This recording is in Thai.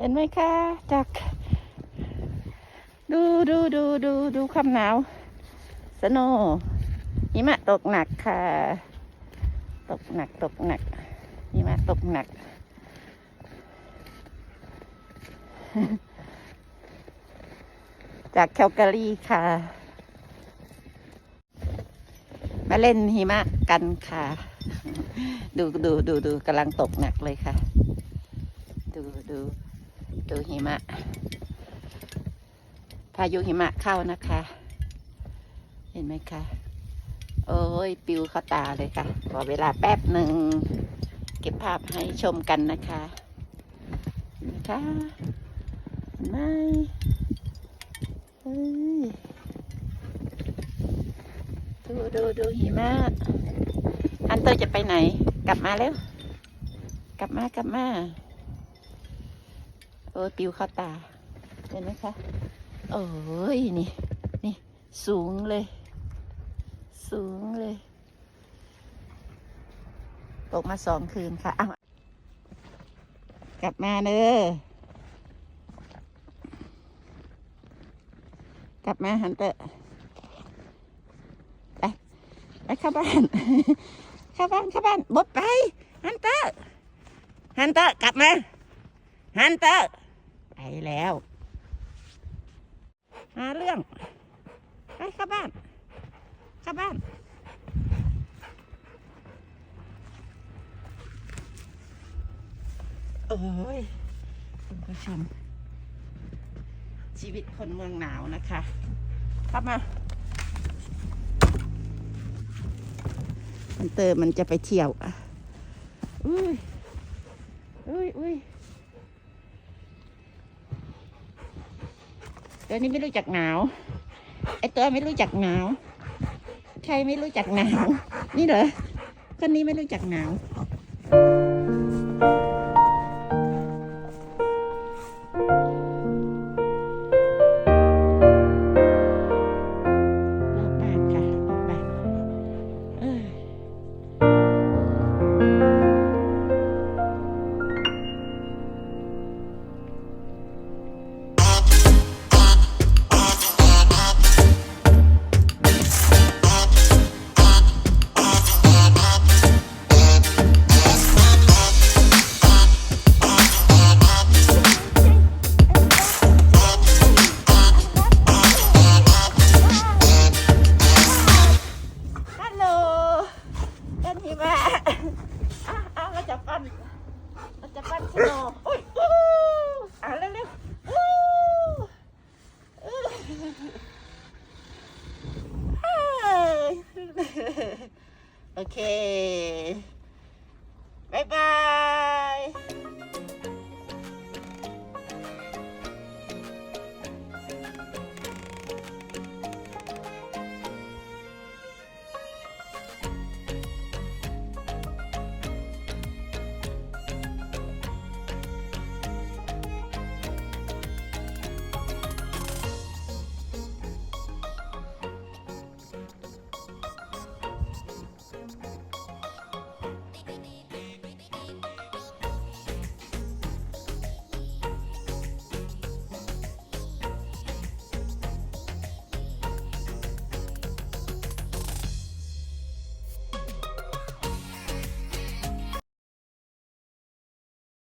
เห็นไหมคะจาก ดูดูดูดูดูความหนาว สโนหิมะตกหนักค่ะ ตกหนักตกหนักหิมะตกหนัก จากแคลการีค่ะ มาเล่นหิมะกันค่ะ ดูดูดูดูกำลังตกหนักเลยค่ะดูดู ดูหิมะ พายุหิมะเข้านะคะ เห็นไหมคะ โอ้ยปิวเข้าตาเลยค่ะ ขอเวลาแป๊บหนึ่ง เก็บภาพให้ชมกันนะคะนไหมคะเห็นไหมเฮ้ยดูดูดูหิมะอันเตอร์จะไปไหน กลับมาแล้ว กลับมากลับมา อ้ยปิวเข้าตา เห็นไหมคะโอ้ยนี่ นี่ สูงเลย สูงเลย ตกมาสองคืนค่ะอ้าวกลับมาเนอกลับมาฮันเตอร์ไปไปเข้าบ้าน เข้าบ้านเข้าบ้านบดไปฮันเตอร์ฮันเตอร์กลับมา ฮันเตอร์ แล้ว หาเรื่อง ไปเข้าบ้านเข้าบ้าน โอ้ยคุณผู้ชม ชีวิตคนเมืองหนาวนะคะเข้ามามันเตอร์มันจะไปเที่ยวอะอุ้ยอุ้ยอุ้ย ตัวนี้ไม่รู้จักหนาว ไอตัวไม่รู้จักหนาว ใครไม่รู้จักหนาว นี่เหรอ คนนี้ไม่รู้จักหนาว ปั้นเราจะปั้นสโนว์อุ้ยอู้อ่าเร็วๆอู้อู้เฮ้ยโอเค